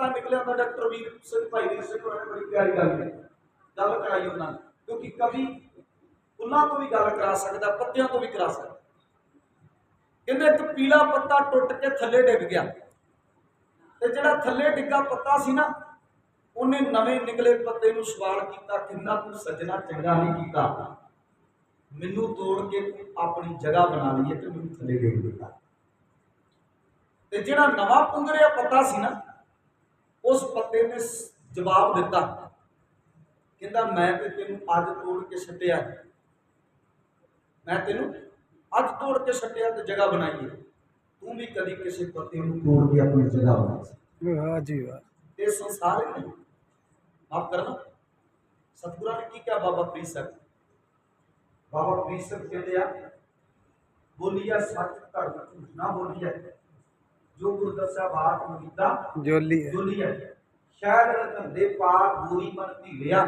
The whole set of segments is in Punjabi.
ਪੱਤਾ ਨਿਕਲਿਆ ਤਾਂ ਡਾਕਟਰ ਵੀਰ ਸਿੰਘ ਭਾਈ ਵੀਰ ਸਿੰਘ ਹੋਰਾਂ ਨੇ ਬੜੀ ਪਿਆਰੀ ਗੱਲ ਕਹੀ। ਗੱਲ ਕਰਾਈ ਉਹਨਾਂ ਕਿਉਂਕਿ ਕਵੀ ਫੁੱਲਾਂ ਤੋਂ ਵੀ ਗੱਲ ਕਰਾ ਸਕਦਾ, ਪੱਤਿਆਂ ਤੋਂ ਵੀ ਕਰਾ ਸਕਦਾ। ਕਹਿੰਦੇ ਇੱਕ ਪੀਲਾ ਪੱਤਾ ਟੁੱਟ ਕੇ ਥੱਲੇ ਡਿੱਗ ਗਿਆ। ਤੇ ਜਿਹੜਾ ਥੱਲੇ ਡਿੱਗਾ ਪੱਤਾ ਸੀ ਨਾ, ਉਹਨੇ ਨਵੇਂ ਨਿਕਲੇ ਪੱਤੇ ਨੂੰ ਸਵਾਲ ਕੀਤਾ, ਕਿੰਨਾ ਤੂੰ ਸੱਜਣਾ ਚੰਗਾ ਨਹੀਂ ਕੀਤਾ। ਮੈਨੂੰ ਤੋੜ ਕੇ ਤੂੰ ਆਪਣੀ ਜਗ੍ਹਾ ਬਣਾ ਲਈ ਤੇ ਮੈਨੂੰ ਥੱਲੇ ਡਿੱਗ ਦਿੱਤਾ। ਤੇ ਜਿਹੜਾ ਨਵਾਂ ਪੁੰਗਰਿਆ ਪੱਤਾ ਸੀ ਨਾ ਉਸ ਪੱਤੇ ਨੇ ਜਵਾਬ ਦਿੱਤਾ। ਕਹਿੰਦਾ ਮੈਂ ਤੇ ਤੈਨੂੰ ਅੱਜ ਤੋੜ ਕੇ ਛੱਡਿਆ। ਮੈਂ ਤੈਨੂੰ ਅੱਜ ਤੋੜ ਕੇ ਛੱਡਿਆ ਤੇ ਜਗ੍ਹਾ ਬਣਾਈ ਤੂੰ ਵੀ ਕਦੀ ਕਿਸੇ ਪੱਤੇ ਨੂੰ ਤੋੜ ਕੇ ਆਪਣੀ ਜਗ੍ਹਾ ਬਣਾ ਸਕਦਾ ਵਾਹ ਜੀ ਵਾਹ। ਇਹ ਸੰਸਾਰ ਹੈ ਮਾਫ ਕਰਨਾ। ਸਤਿਗੁਰਾਂ ਨੇ ਕੀ ਕਿਹਾ? ਬਾਬਾ ਫਰੀਦ ਸਾਹਿਬ ਬਾਬਾ ਫਰੀਦ ਸਾਹਿਬ ਕਹਿੰਦੇ ਆ ਬੋਲੀਆ ਸੱਚ ਧਰਮ ਨਾ ਬੋਲੀਆ। ਜੋ ਗੁਰੂ ਦੱਸਿਆ ਬਾਤ ਮੁਕੀਤਾ ਜੋਲੀ ਹੈ। ਬੋਲੀਆ ਸ਼ਾਇਦ ਰਤੰਦੇ ਪਾਰ ਬੂਰੀ ਮਨ ਧੀਰਿਆ।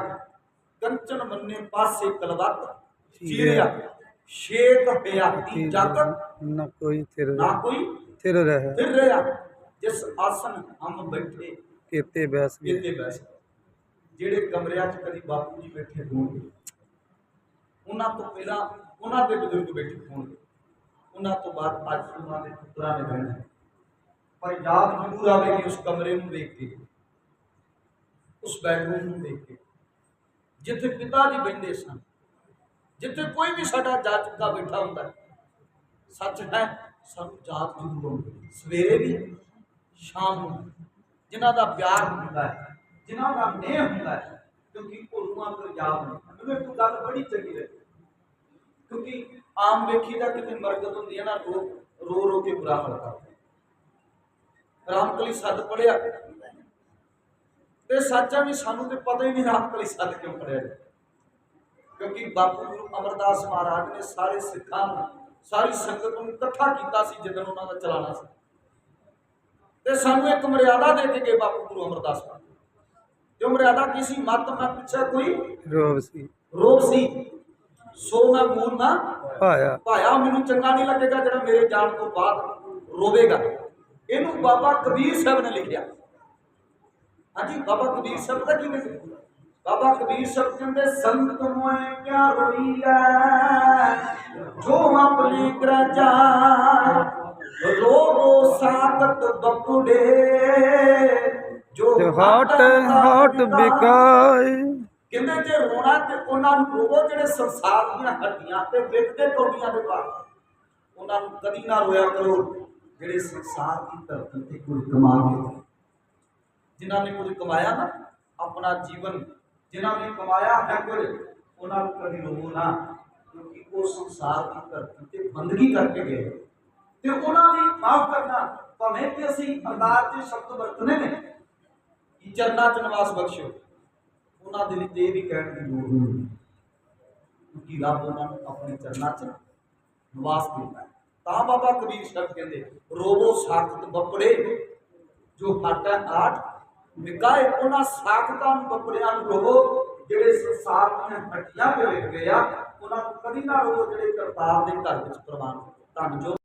ਕੰਚਨ ਮੰਨੇ ਪਾਸੇ ਕਲਵਤ ਚੀਰਿਆ। ਸ਼ੇਕ ਬਿਆਤੀ ਜਗ। ਨਾ ਕੋਈ ਥਿਰ ਨਾ ਕੋਈ ਥਿਰ ਰਹਿ। ਫਿਰ ਰਿਹਾ। ਜਿਸ ਆਸਨ ਹਮ ਬੈਠੇ ਕੀਤੇ ਬੈਸ ਗਏ ਕਿਤੇ ਬੈਸ ਜਿਹੜੇ ਕਮਰਿਆਂ 'ਚ ਕਦੀ ਬਾਪੂ ਜੀ ਬੈਠੇ ਹੋਣਗੇ ਉਹਨਾਂ ਤੋਂ ਪਹਿਲਾਂ ਉਹਨਾਂ ਦੇ ਬਜ਼ੁਰਗ ਬੈਠੇ ਹੋਣਗੇ। ਉਹਨਾਂ ਤੋਂ ਬਾਅਦ ਅੱਜ ਉਹਨਾਂ ਦੇ ਪੁੱਤਰਾਂ ਨੇ ਬਹਿਣਾ। ਹੈ। ਪਰ ਯਾਦ ਜ਼ਰੂਰ ਆਵੇਗੀ ਉਸ ਕਮਰੇ ਨੂੰ ਦੇਖ ਕੇ ਉਸ ਬੈਡਰੂਮ ਨੂੰ ਦੇਖ ਕੇ ਜਿੱਥੇ ਪਿਤਾ ਜੀ ਬੈਠੇ ਸਨ ਜਿੱਥੇ ਕੋਈ ਵੀ ਸਾਡਾ ਜਾ ਚੁੱਕਾ ਬੈਠਾ ਹੁੰਦਾ ਹੈ। ਸੱਚ ਹੈ ਸਾਨੂੰ ਯਾਦ ਜ਼ਰੂਰ ਆਉਂਦੀ ਸਵੇਰੇ ਵੀ ਸ਼ਾਮ ਨੂੰ ਜਿਨ੍ਹਾਂ ਦਾ ਪਿਆਰ ਹੁੰਦਾ ਹੈ ਜਿਨ੍ਹਾਂ ਦਾ ਨੇਹ ਹੁੰਦਾ ਹੈ ਕਿਉਂਕਿ ਭੁੱਲੂਆਂ ਤੋਂ ਯਾਦ ਨਹੀਂ ਮੈਨੂੰ ਇੱਕ ਗੱਲ ਬੜੀ ਚੰਗੀ ਲੱਗੀ ਕਿਉਂਕਿ ਆਮ ਵੇਖੀ ਦਾ ਕਿਤੇ ਮਰਗਤ ਹੁੰਦੀ ਹੈ ਨਾ ਰੋ ਰੋ ਰੋ ਕੇ ਬੁਰਾ ਹਾਲ ਕਰਦੇ ਰਾਮਕਲੀ ਸੱਦ ਪੜਿਆ ਤੇ ਸੱਚਾ ਵੀ ਸਾਨੂੰ ਤੇ ਪਤਾ ਹੀ ਨਹੀਂ ਰਾਮਕਲੀ ਸੱਦ ਕਿਉਂ ਪੜਿਆ ਕਿਉਂਕਿ ਬਾਪੂ ਗੁਰੂ ਅਮਰਦਾਸ ਮਹਾਰਾਜ ਨੇ ਸਾਰੇ ਸਿੱਖਾਂ ਨੂੰ ਸਾਰੀ ਸੰਗਤ ਨੂੰ ਇਕੱਠਾ ਕੀਤਾ ਸੀ ਜਦੋਂ ਉਹਨਾਂ ਦਾ ਚਲਾਣਾ ਸੀ। ਤੇ ਸਾਨੂੰ ਇੱਕ ਮਰਿਆਦਾ ਦੇ ਕੇ ਗਏ ਬਾਪੂ ਗੁਰੂ ਅਮਰਦਾਸ ਮਹਾਰਾਜ। ਜੋ ਮਰਿਆਦਾ ਕੀ ਸੀ? ਮਤ ਮੈਂ ਪਿੱਛੇ ਕੋਈ ਰੋਬ ਸੀ। ਰੋਗ ਸੀ। ਸੋ ਮੈਂ ਮੂਲ ਨਾ ਪਾਇਆ ਭਾਇਆ। ਮੈਨੂੰ ਚੰਗਾ ਨਹੀਂ ਲੱਗੇਗਾ ਜਿਹੜਾ ਮੇਰੇ ਜਾਣ ਤੋਂ ਬਾਅਦ ਰੋਵੇਗਾ। ਇਹਨੂੰ ਬਾਬਾ ਕਬੀਰ ਸਾਹਿਬ ਨੇ ਲਿਖਿਆ। ਹਾਂਜੀ ਬਾਬਾ ਕਬੀਰ ਸਾਹਿਬ ਦਾ ਕੀ ਕਹਿੰਦੇ ਬਾਬਾ ਕਬੀਰ ਸਾਹਿਬ ਕਹਿੰਦੇ ਸੰਤ ਮੋਏ ਕਿਆ ਰੋਈਐ ਜੋ ਆਪਣੇ ਗ੍ਰਜਾ ਰੋਵੋ ਸਾਖਤ ਬਪੁੜੇ ਜੋ ਹਟ ਹਟ ਬਿਕਾਈ ਕਹਿੰਦੇ ਜੇ ਰੋਣਾ ਤੇ ਉਹਨਾਂ ਨੂੰ ਰੋਵੋ ਜਿਹੜੇ ਸੰਸਾਰ ਦੀਆਂ ਹੱਡੀਆਂ ਤੇ ਵਿਕਦੇ ਕੌਡੀਆਂ ਦੇ ਪਾ ਉਹਨਾਂ ਨੂੰ ਕਦੀ ਨਾ ਰੋਇਆ ਕਰੋ। ਜਿਹੜੇ ਸੰਸਾਰ ਦੀ ਧਰਤੀ ਤੇ ਕੋਈ ਕਮਾ ਕੇ ਜਿਨ੍ਹਾਂ ਨੇ ਕੁਝ ਕਮਾਇਆ ਨਾ, ਆਪਣਾ ਜੀਵਨ ਜਿਨ੍ਹਾਂ ਨੇ ਕਮਾਇਆ ਹੈ ਕੁਝ, ਉਹਨਾਂ ਨੂੰ ਕਦੀ ਰੋਵੋ ਨਾ, ਕਿਉਂਕਿ ਉਹ ਸੰਸਾਰ ਦੀ ਧਰਤੀ ਤੇ ਬੰਦਗੀ ਕਰਕੇ ਗਏ ਤੇ ਉਹਨਾਂ ਦੀ ਮਾਫ ਕਰਨਾ, ਭਾਵੇਂ ਕਿ ਅਸੀਂ ਅਰਦਾਸ ਦੇ ਸ਼ਬਦ ਵਰਤਨੇ ਨੇ, ਕਿ ਚਰਨਾਂ ਚ ਨਿਵਾਸ ਬਖਸ਼ੋ ਉਹਨਾਂ ਦੇ ਵਿੱਚ ਇਹ ਵੀ ਕਹਿਣ ਦੀ ਲੋੜ ਨਹੀਂ। ਕਿਉਂਕਿ ਰੱਬ ਉਹਨਾਂ ਨੂੰ ਆਪਣੇ ਚਰਨਾਂ 'ਚ ਨਿਵਾਸ ਦਿੰਦਾ ਹੈ। ਤਾਂ ਬਾਬਾ ਕਬੀਰ ਸਾਹਿਬ ਕਹਿੰਦੇ, ਰੋਵੋ ਸਾਖਤ ਬੱਪੜੇ ਜੋ ਹਾਟਾ ਆਟ ਵਿਕਾਏ ਉਹਨਾਂ ਸਾਖਤਾਂ ਨੂੰ ਬੱਪੜਿਆਂ ਨੂੰ ਰੋਵੋ। ਜਿਹੜੇ ਸੰਸਾਰ ਦੀਆਂ ਹੱਡੀਆਂ ਤੇ ਵਿਕ ਗਏ ਆ, ਉਹਨਾਂ ਨੂੰ ਕਦੀ ਨਾ ਰੋਵੋ, ਜਿਹੜੇ ਕਰਤਾਰ ਦੇ ਘਰ ਵਿੱਚ ਪ੍ਰਵਾਨ ਧੰਨ ਜੋ